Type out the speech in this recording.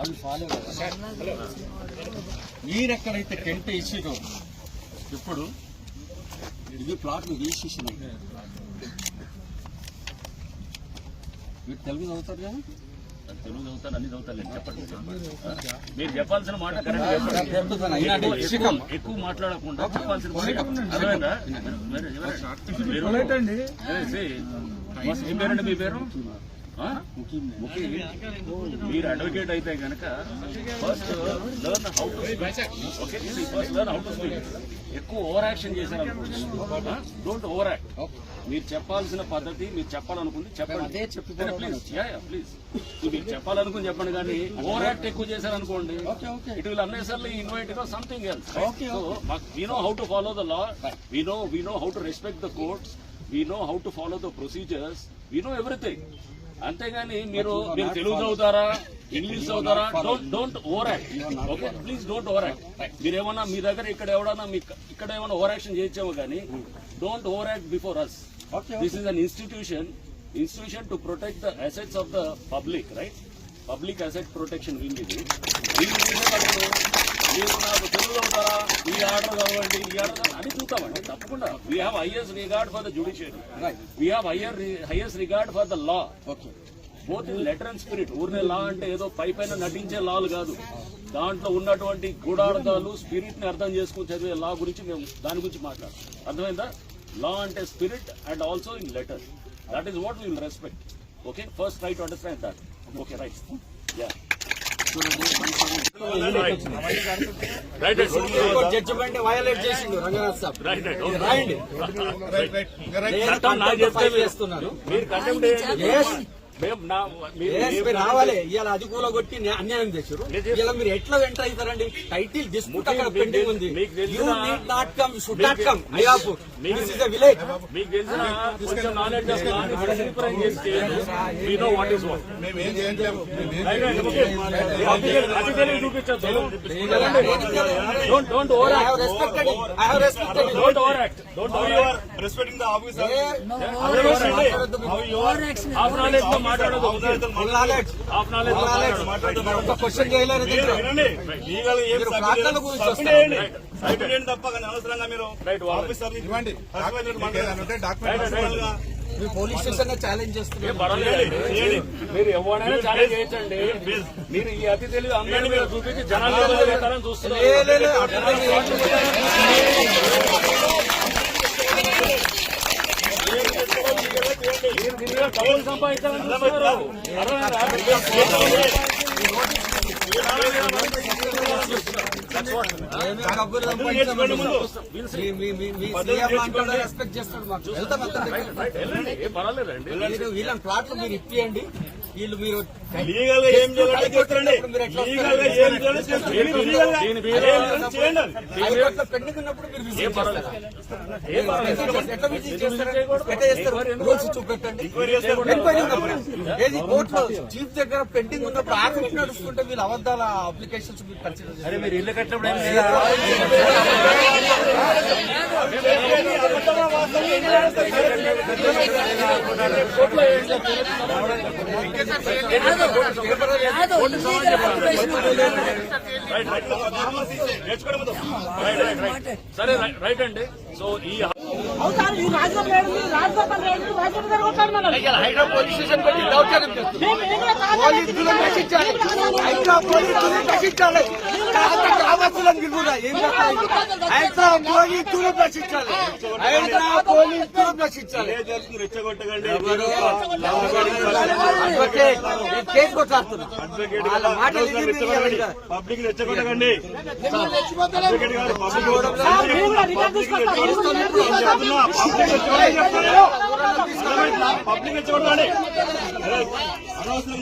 అవి ఫాలో మీరు ఎక్కడైతే టెంట్ ఇచ్చిరో ఇప్పుడు ఇది ప్లాట్లు తీసేసినాం మీరు తెలుగు చదువుతారు కదా? తెలుగు చదువుతాను అన్ని చదువుతాను చెప్పండి మీరు చెప్పాల్సిన మాట కరెక్ట్ ఎక్కువ- మాట్లాడకుండా చెప్పాల్సిన మాట మీ పేరు? మీరు అడ్వకేట్ అయితే కనుక first learn how to okay first learn how to speak ఎక్కువ ఓవర్ యాక్షన్ చేశారు డోంట్ ఓవర్ యాక్ట్ మీరు చెప్పాల్సిన పద్ధతి మీరు చెప్పాలనుకుంది చెప్పండి. ప్లీజ్ ప్లీజ్ మీరు చెప్పాలనుకుని చెప్పండి కానీ ఓవర్ యాక్ట్ ఎక్కువ చేశారనుకోండి. It will unnecessarily invite you know something else we know how to follow the law we know we know how to respect the courts we know how to follow the procedures we know everything అంతేగాని మీరు మీరు తెలుగు చదువుతారా English చదువుతారా? Don't don't over act okay please don't over act మీరు ఏమన్నా మీ దగ్గర ఇక్కడ ఎవడన్నా మీ ఇక్కడ ఏమన్నా ఓవర్ యాక్షన్ చేయొచ్చేమో కానీ don't over act before us this is an institution institution to protect the assets of the public right public asset protection wing ఇది. చూసేటప్పుడు మీరు నాకు తెలుగు చదువుతారా ఈ ఆర్డర్ కావండి ఈ ఆర్డర్ అని చూస్తామండి తప్పకుండా. We have highest regard for the judiciary right we have higher highest regard for the law okay both in letter and spirit ఊరినే లా అంటే ఏదో పై పైన నటించే లాలు కాదు. దాంట్లో ఉన్నటువంటి గూఢార్థాలు స్పిరిట్ని అర్థం చేసుకుని చదివే లా గురించి మేము దాని గురించి మాట్లాడాం అర్థమైందా? లా అంటే spirit and also in letter that is what will respect okay first try to understand that okay right ya judgement violate చేసిండు రంగనాథ్ సాబ్ రాయండి చేస్తున్నారు మేము రావాలి. ఇవాళ అది కూలగొట్టి న్యా- అన్యాయం చేశారు. ఇలా మీరు ఎట్లా ఎంటర్ అవుతారండి? టైటిల్ డిస్ప్యూట్ అక్కడ పెండింగ్ ఉంది. You need not come should not మీకు- కమ్ మియాపూర్ మీకు- దిస్ ఇస్ ఎ విలేజ్ మీకు తెలిసిన కొంచెం నాలెడ్జ్ చేస్తే we know what is what అతి తెలివి చూపించద్దు don't don't over I have respected I have respected don't over act don't over respecting the officer. Half నాలెడ్జ్తో మాట్లాడదు knowledge question చేయలేరు మీరు పోలీస్ స్టేషన్ ఛాలెంజ్ చేస్తున్నారు. మీరు ఎవరైనా ఛాలెంజ్ చేయొచ్చండి మీరు ఈ అతి తెలివి అందరినీ మీరు చూపించి జనాలు చూస్తున్నారు. రెస్పెక్ట్ చేస్తాడు మాకు వెళ్తాం వీళ్ళని ప్లాట్లు మీరు ఇప్పియండి. వీళ్ళు మీరు లీగల్గా ఏం చేయాలంటే చేస్తారండి మీరు ఎట్లా లీగల్గా ఏం చేయాలో చేస్తారు. మీరు లీగల్గా దీని మీద- ఏం చేయాలో చేయండి అది. హైకోర్టులో పెండింగ్ ఉన్నప్పుడు మీరు విజిట్ చేస్తారా? ఏం పర్వాలేదు ఎట్లా విజిట్ చేస్తారు ఎట్లా చేస్తారు రూల్స్ చూపెట్టండి ఎంక్వైరీ చేస్తారు. ఎంక్వైరీ ఉన్నప్పుడు ఏది కోర్టులో చీఫ్ దగ్గర పెండింగ్ ఉన్నప్పుడు ఆర్గ్యుమెంట్ నడుస్తుంటే వీళ్ళు అబద్ధాల అప్లికేషన్స్ మీరు కన్సిడర్ మీరు ఇల్లు కట్టినప్పుడు మొత్తం. సరే రైట్, రైట్ అండి సో ఈ అవుతారు ఈ మనం హైదరాబాద్ పోలీస్ స్టేషన్ పెట్టి దౌర్జన్యం చేస్తున్నారు. మేము హైదరాబాద్ పోలీసులను గ్రామస్తులను గిరుగురా ఏం కేసు కొట్లాడుతున్నా పబ్లిక్ రెచ్చగొట్టకండి పబ్లిక్ మీరు కూడా రికార్డ్ తీసుకొస్తారు చెప్తున్నా రెచ్చగొట్టండి అనవసరం